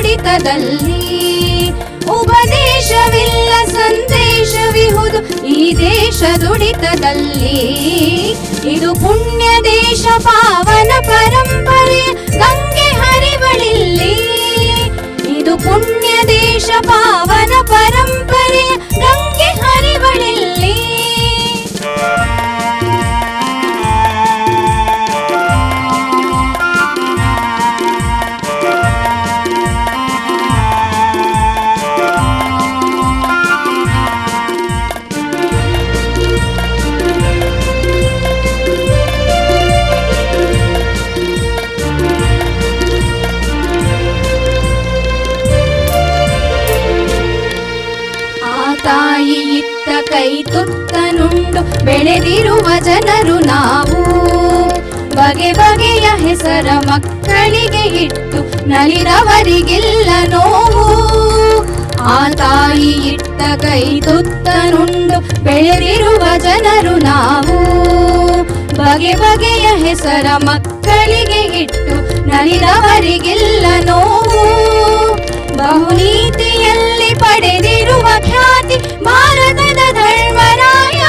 ದುಡಿತದಲ್ಲಿ ಉಪದೇಶವಿಲ್ಲ, ಸಂದೇಶವಿಹುದು ಈ ದೇಶ ದುಡಿತದಲ್ಲಿ. ಇದು ಪುಣ್ಯ ದೇಶ, ಪಾವನ ಪರಂಪರೆ, ಗಂಗೆ ಹರಿವಳಿಲ್ಲಿ. ಇದು ಪುಣ್ಯ ದೇಶ, ಪಾವನ ಪರಂಪರೆ. ತಾಯಿ ಇತ್ತ ಕೈ ತುತ್ತನುಂಡು ಬೆಳೆದಿರುವ ಜನರು ನಾವು. ಬಗೆ ಬಗೆಯ ಹೆಸರ ಮಕ್ಕಳಿಗೆ ಇಟ್ಟು ನಲಿದವರಿಗಿಲ್ಲ ನೋವು. ಆ ತಾಯಿ ಇಟ್ಟ ಕೈ ತುತ್ತನುಂಡು ಬೆಳೆದಿರುವ ಜನರು ನಾವು. ಬಗೆ ಬಗೆಯ ಹೆಸರ ಮಕ್ಕಳಿಗೆ ಇಟ್ಟು ನಲಿದವರಿಗಿಲ್ಲ ನೋವು. ಬಹುನೀತಿಯಲ್ಲಿ ಖ್ಯಾತಿ ಭಾರತದ ಧರ್ಮರಾಯ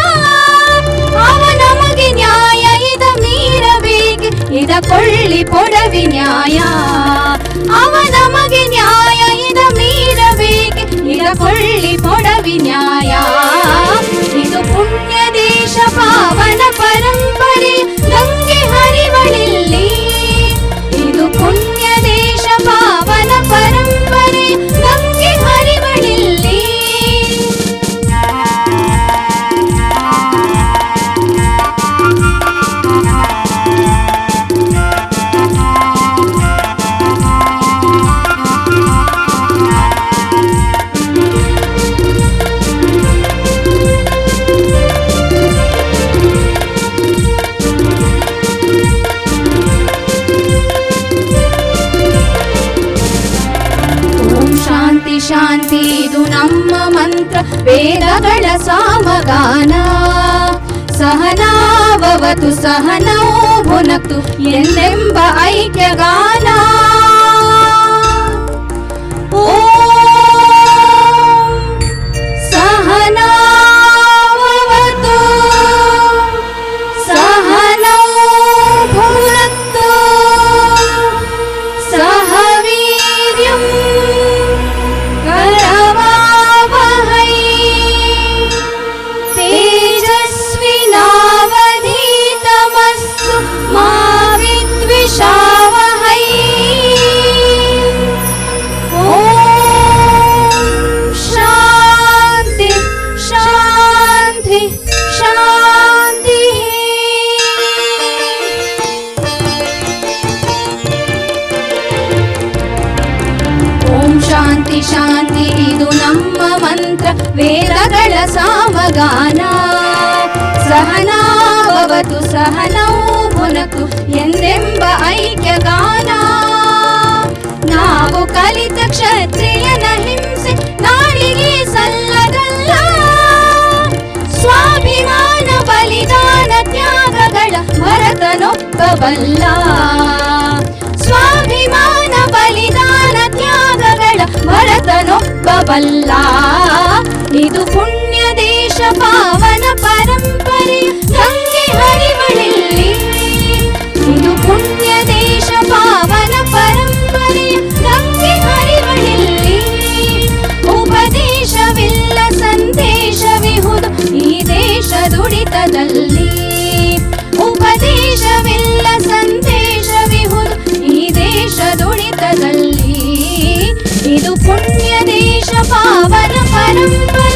ಅವ ನಮಗೆ ನ್ಯಾಯ ಇದ ಮೀರಬೇಕೆ ಇದ ಕೊಳ್ಳಿ ಪೊಡವಿ ನ್ಯಾಯ ಅವ ನಮಗೆ ನ್ಯಾಯ ಇದ ಮೀರಬೇಕೆ ಇದ ಕೊಳ್ಳಿ ಪೊಡವಿ ನ್ಯಾಯ ಶಾಂತಿ ಇದು ನಮ್ಮ ಮಂತ್ರ. ವೇದಗಳ ಸಾಮಗಾನ. ಸಹನಾವವತು ಸಹನೋ ಭುನಕ್ತು ಎಂದೆಂಬ ಐಕ್ಯಗಾನ. ಓಂ ಶಾಂತಿ. ಶಾಂತಿ ಇದು ನಮ್ಮ ಮಂತ್ರ. ವೇದಗಳ ಸಾಮಗಾನ. ಸಹನಾವತು ಸಹನೋ ಭುನಕು ಎಂದೆಂಬ ಐಕ್ಯ ಐಕ್ಯಗಾನ. ನಾವು ಕಲಿತ ಕ್ಷತ್ರಿಯನ ಹಿಂಸೆ ನಾಡಿಗೆ ಸಲ್ಲದಲ್ಲ வல்லா ದುಡಿತದಲ್ಲಿ ಇದು ಪುಣ್ಯ ದೇಶ ಪಾವನ ಪರಂಪರೆ